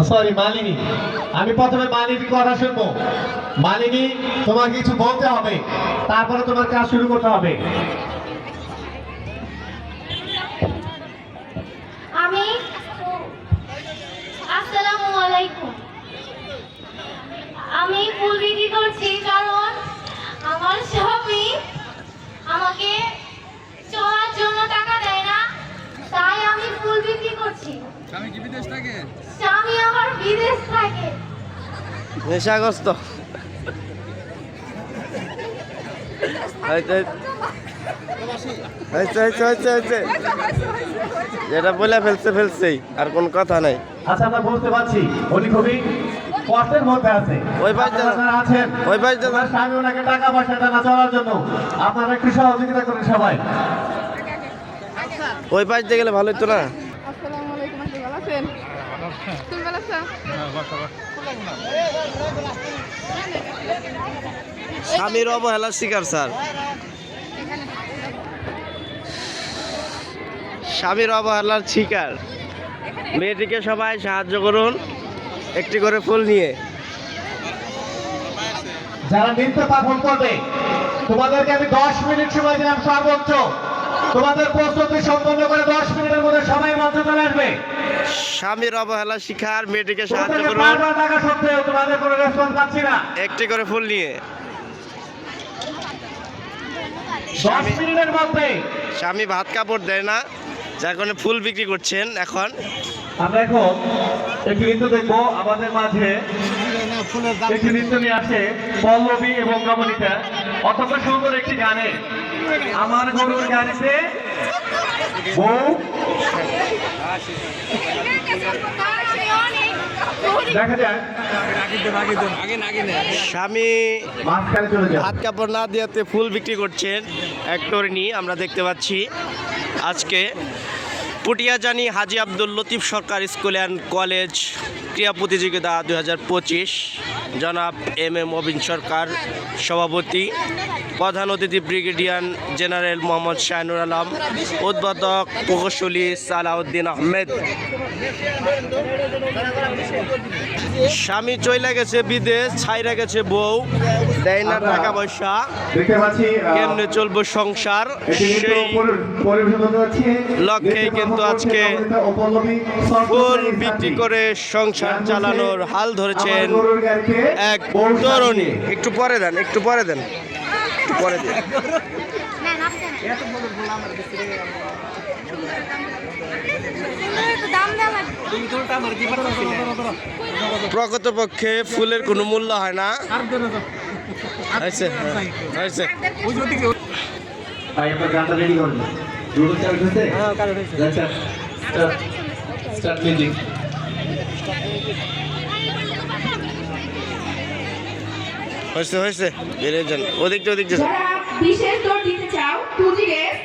Sorry Malini. আমি প্রথমে মালিনী কথা শুনব। মালিনী, তোমার কিছু বলতে হবে। তারপরে তোমার কাজ শুরু করতে হবে। আমি আমি করছি কারণ আমার স্বামী আমাকে চলার জন্য টাকা দেয় না তাই আমি ফুল বিক্রি করছি স্বামী কি বিদেশ থাকে? স্বামী আমার বিদেশ থাকে। নেশাগ্রস্ত। যেটা বলে ফেলছে ফেলছেই। আর কোন কথা নাই। আচ্ছা আমরা বুঝতে পারছি। উনি খুবই কষ্টের মধ্যে আছে। ওই পাশে যারা আছেন ওই পাশে যারা- স্বামী ওনাকে টাকা পয়সা টাকা চলার জন্য। আপনারা একটু সহযোগিতা করেন সবাই। ওই পাশ দিয়ে গেলে ভালো হতো না আসসালামু আলাইকুম আপনি ভালো আছেন স্বামীর অবহেলার শিকার, স্যার। স্বামীর অবহেলার শিকার। মেয়েটিকে সবাই সাহায্য করুন, একটি করে ফুল নিয়ে। যারা নৃত্য পারফর্ম করবে, তোমাদেরকে আমি দশ মিনিট সময় দিলাম সর্বোচ্চ। তোমাদের প্রস্তুতি সম্পন্ন করে দশ মিনিটের মধ্যে সবাই মঞ্চে আসবে। স্বামীর অবহেলা শিকার মেয়েটিকে সাহায্য করুন। একটি করে ফুল নিয়ে। স্বামী ভাত কাপড় দেয় না যার কারণে ফুল বিক্রি করছেন এখন। আমরা এখন একটি নৃত্য দেখব আমাদের মাঝে। একটি নৃত্য নিয়ে আসে পল্লবী এবং রমণীতা। অত্যন্ত সুন্দর একটি গানে। আমার গরুর গাড়িতে বউ স্বামী হাত কাপড় না দিয়াতে ফুল বিক্রি করছেন এক তরুণী আমরা দেখতে পাচ্ছি। আজকে Putiajani Haji Abdul Latif Sarkar school and college ক্রীড়া প্রতিযোগিতা দুই হাজার পঁচিশ। জনাব এম এম অবিন সরকার সভাপতি প্রধান অতিথি ব্রিগেডিয়ার জেনারেল মোহাম্মদ শাহিনুর আলম উদ্বোধক প্রকৌশলী সালাউদ্দিন আহমেদ। স্বামী চইলা গেছে বিদেশ ছাইরা গেছে বউ দেয় না টাকা পয়সা। কেমনে চলবো সংসার? সেই নৃত্য কিন্তু আজকে ফুল বিক্রি করে সংসার চালানোর হাল ধরেছেন এক তরুণী। একটু পরে দেন একটু পরে দেন। একটু পরে দেন। দাম দাম প্রকৃতপক্ষে ফুলের কোনো মূল্য হয় না। হয়েছে হয়েছে ভাই আপনার গানটা রেডি করুন দুটো চাল উঠেছে আচ্ছা স্টার্ট মিউজিক হয়েছে হয়েছে। বেরিয়ে যান। ওদিকটা ওদিক যান। বিশেষ দৌড় দিতে চাও টু রেস